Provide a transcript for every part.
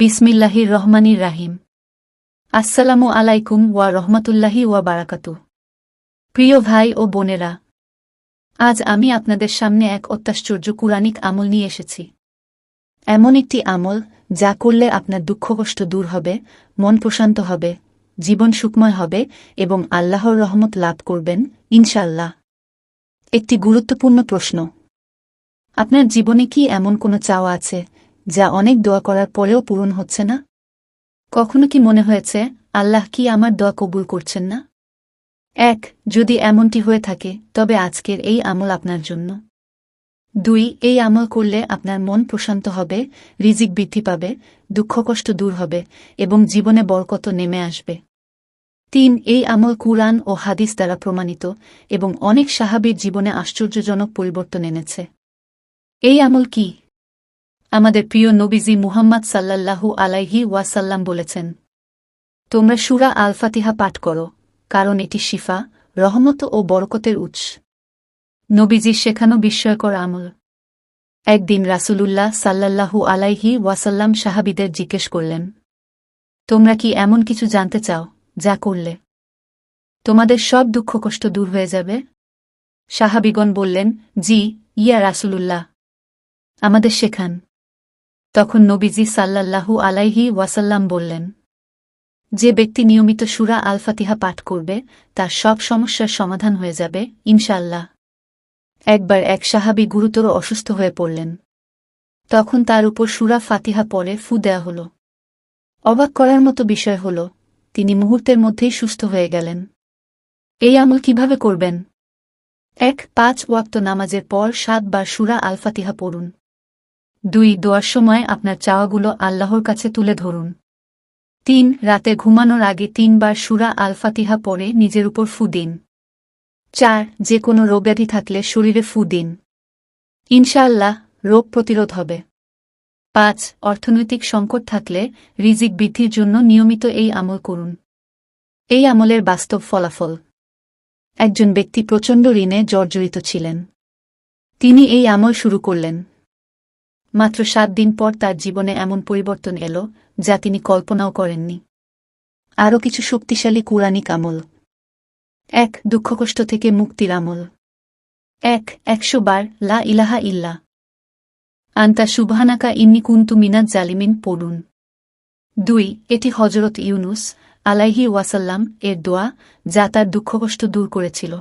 বিসমিল্লাহির রহমানির রাহিম। আসসালামু আলাইকুম ওয়া রহমাতুল্লাহি ওয়া বারাকাতু। প্রিয় ভাই ও বোনেরা, আজ আমি আপনাদের সামনে এক অত্যাশ্চর্য কুরানিক আমল নিয়ে এসেছি। এমন একটি আমল যা করলে আপনার দুঃখ কষ্ট দূর হবে, মন প্রশান্ত হবে, জীবন সুখময় হবে এবং আল্লাহর রহমত লাভ করবেন ইনশাল্লাহ একটি গুরুত্বপূর্ণ প্রশ্ন, আপনার জীবনে কি এমন কোনো চাওয়া আছে যা অনেক দোয়া করার পরেও পূরণ হচ্ছে না? কখনো কি মনে হয়েছে, আল্লাহ কি আমার দোয়া কবুল করছেন না? এক, যদি এমনটি হয়ে থাকে, তবে আজকের এই আমল আপনার জন্য। দুই, এই আমল করলে আপনার মন প্রশান্ত হবে, রিজিক বৃদ্ধি পাবে দুঃখকষ্ট দূর হবে, এবং জীবনে বরকত নেমে আসবে। তিন, এই আমল কুরআন ও হাদিস দ্বারা প্রমাণিত, এবং অনেক সাহাবীর জীবনে আশ্চর্যজনক পরিবর্তন এনেছে। এই আমল কি? আমাদের প্রিয় নবীজি মুহাম্মদ সাল্লাল্লাহু আলাইহি ওয়াসাল্লাম বলেছেন, তোমরা সুরা আল ফাতিহা পাঠ করো, কারণ এটি শিফা, রহমত ও বরকতের উৎস। নবীজি শেখানো বিস্ময়কর আমল। একদিন রাসূলুল্লাহ সাল্লাল্লাহু আলাইহি ওয়াসাল্লাম সাহাবিদের জিজ্ঞেস করলেন, তোমরা কি এমন কিছু জানতে চাও যা করলে তোমাদের সব দুঃখ কষ্ট দূর হয়ে যাবে? সাহাবিগণ বললেন, জি, ইয়া রাসূলুল্লাহ, আমাদের শেখান। তখন নবীজি সাল্লাল্লাহু আলাইহি ওয়াসাল্লাম বললেন, যে ব্যক্তি নিয়মিত সুরা আল ফাতিহা পাঠ করবে, তার সব সমস্যার সমাধান হয়ে যাবে ইনশাল্লাহ একবার এক সাহাবি গুরুতর অসুস্থ হয়ে পড়লেন। তখন তার উপর সুরা ফাতিহা পরে ফু দেয়া হল। অবাক করার মতো বিষয় হল, তিনি মুহূর্তের মধ্যেই সুস্থ হয়ে গেলেন। এই আমল কীভাবে করবেন? এক, পাঁচ ওয়াক্ত নামাজের পর সাতবার সুরা আলফাতিহা পড়ুন। দুই, দোয়ার সময় আপনার চাওয়াগুলো আল্লাহর কাছে তুলে ধরুন। তিন, রাতে ঘুমানোর আগে তিনবার সুরা আলফাতিহা পরে নিজের উপর ফু দিন। চার যে কোনো রোগব্যাধি থাকলে শরীরে ফু দিন। ইনশাআল্লাহ, রোগ প্রতিরোধ হবে। পাঁচ, অর্থনৈতিক সংকট থাকলে রিজিক বৃদ্ধির জন্য নিয়মিত এই আমল করুন। এই আমলের বাস্তব ফলাফল। একজন ব্যক্তি প্রচণ্ড ঋণে জর্জরিত ছিলেন। তিনি এই আমল শুরু করলেন। মাত্র সাত দিন পর তার জীবনে এমন পরিবর্তন এলো, যা তিনি কল্পনাও করেননি। আরও কিছু শক্তিশালী কুরানিক আমল। এক, দুঃখকষ্ট থেকে মুক্তির আমল। এক, একশো বার, লা ইলাহা ইল্লা। আন্তা সুবহানাকা ইন্নি কুন্তু মিনাত জালিমিন পড়ুন। দুই, এটি হজরত ইউনুস আলাইহি ওয়াসাল্লাম এর দোয়া, যা তার দুঃখকষ্ট দূর করেছিল।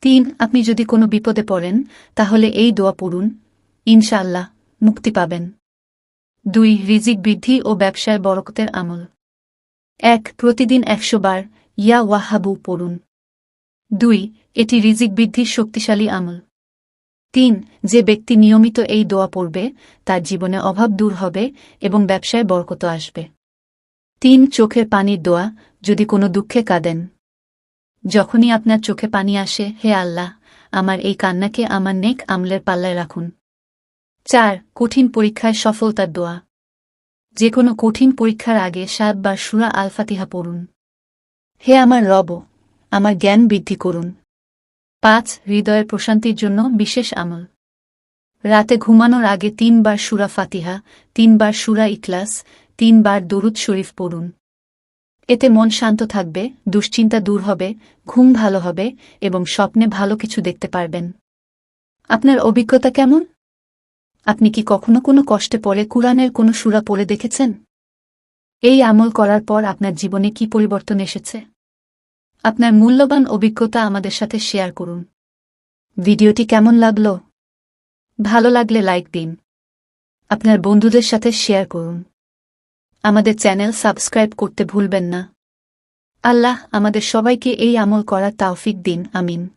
তিন, আপনি যদি কোনো বিপদে পড়েন, তাহলে এই দোয়া পড়ুন। ইনশাআল্লাহ। মুক্তি পাবেন। দুই, রিজিক বৃদ্ধি ও ব্যবসায় বরকতের আমল। এক, প্রতিদিন একশো বার ইয়া ওয়াহাবু পড়ুন। দুই, এটি রিজিক বৃদ্ধির শক্তিশালী আমল। তিন, যে ব্যক্তি নিয়মিত এই দোয়া পড়বে, তার জীবনে অভাব দূর হবে এবং ব্যবসায় বরকত আসবে। তিন, চোখের পানির দোয়া, যদি কোনো দুঃখে কাঁদেন। যখনই আপনার চোখে পানি আসে, হে আল্লাহ, আমার এই কান্নাকে আমার নেক আমলের পাল্লায় রাখুন। চার, কঠিন পরীক্ষায় সফলতার দোয়া। যে কোনো কঠিন পরীক্ষার আগে সাতবার সুরা আলফাতিহা পড়ুন। হে আমার রব, আমার জ্ঞান বৃদ্ধি করুন। পাঁচ, হৃদয়ের প্রশান্তির জন্য বিশেষ আমল। রাতে ঘুমানোর আগে তিনবার সুরা ফাতিহা, তিনবার সুরা ইকলাস তিনবার দরুদ শরীফ পড়ুন। এতে মন শান্ত থাকবে, দুশ্চিন্তা দূর হবে, ঘুম ভালো হবে এবং স্বপ্নে ভালো কিছু দেখতে পারবেন। আপনার অভিজ্ঞতা কেমন? আপনি কি কখনো কোনো কষ্টে পড়ে কুরআনের কোনো সুরা পড়ে দেখেছেন? এই আমল করার পর আপনার জীবনে কি পরিবর্তন এসেছে? আপনার মূল্যবান অভিজ্ঞতা আমাদের সাথে শেয়ার করুন। ভিডিওটি কেমন লাগল? ভালো লাগলে লাইক দিন। আপনার বন্ধুদের সাথে শেয়ার করুন। আমাদের চ্যানেল সাবস্ক্রাইব করতে ভুলবেন না। আল্লাহ আমাদের সবাইকে এই আমল করার তাওফিক দিন, আমিন।